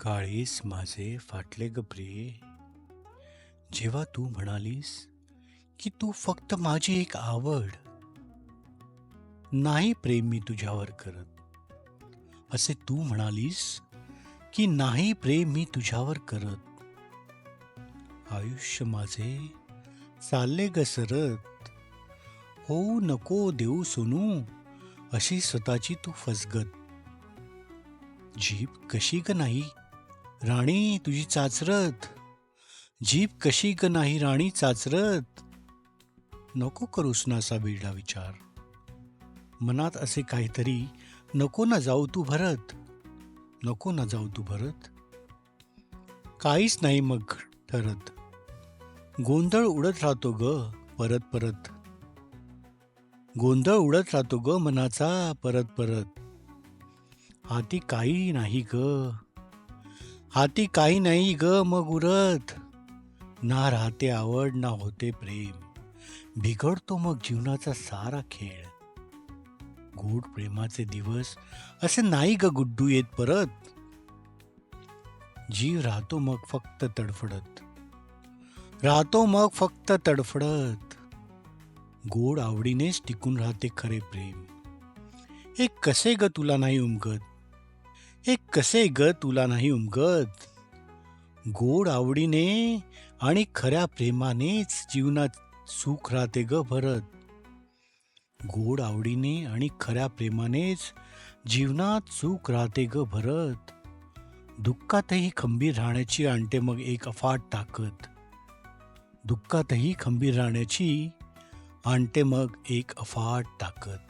काळीस माझे फाटले ग जेव्हा तू म्हणालीस की तू फक्त माझी एक आवड नाही प्रेम मी तुझ्यावर करत. असे तू म्हणालीस की नाही प्रेम मी तुझ्यावर करत. आयुष्य माझे चालले गसरत होऊ नको देऊ सोनू अशी स्वतःची तू फसगत. जीभ कशी ग नाही? राणी तुझी चाचरत. जीभ कशी ग नाही राणी चाचरत? नको करूस ना असा विचार. मनात असे काहीतरी नको ना जाऊ तू भरत. नको ना जाऊ तू भरत. काहीच नाही मग ठरत. गोंधळ उडत राहतो ग परत परत. गोंधळ उडत राहतो ग मनाचा परत परत. हाती काही नाही ग. हाती काही नाही ग मग उरत. ना राहते आवड ना होते प्रेम. बिघडतो मग जीवनाचा सारा खेळ. गोड प्रेमाचे दिवस असे नाही ग गुड्डू येत परत. जीव राहतो मग फक्त तडफडत. राहतो मग फक्त तडफडत. गोड आवडीनेच टिकून राहते खरे प्रेम. हे कसे ग तुला नाही उमगत? हे कसे ग तुला नाही उमगत? गोड आवडीने आणि खऱ्या प्रेमानेच जीवनात सुख राहते ग भरत. गोड आवडीने आणि खऱ्या प्रेमानेच जीवनात सुख राहते ग भरत. दुःखातही खंबीर राहण्याची आणते मग एक अफाट ताकद. दुःखातही खंबीर राहण्याची आणते मग एक अफाट ताकद.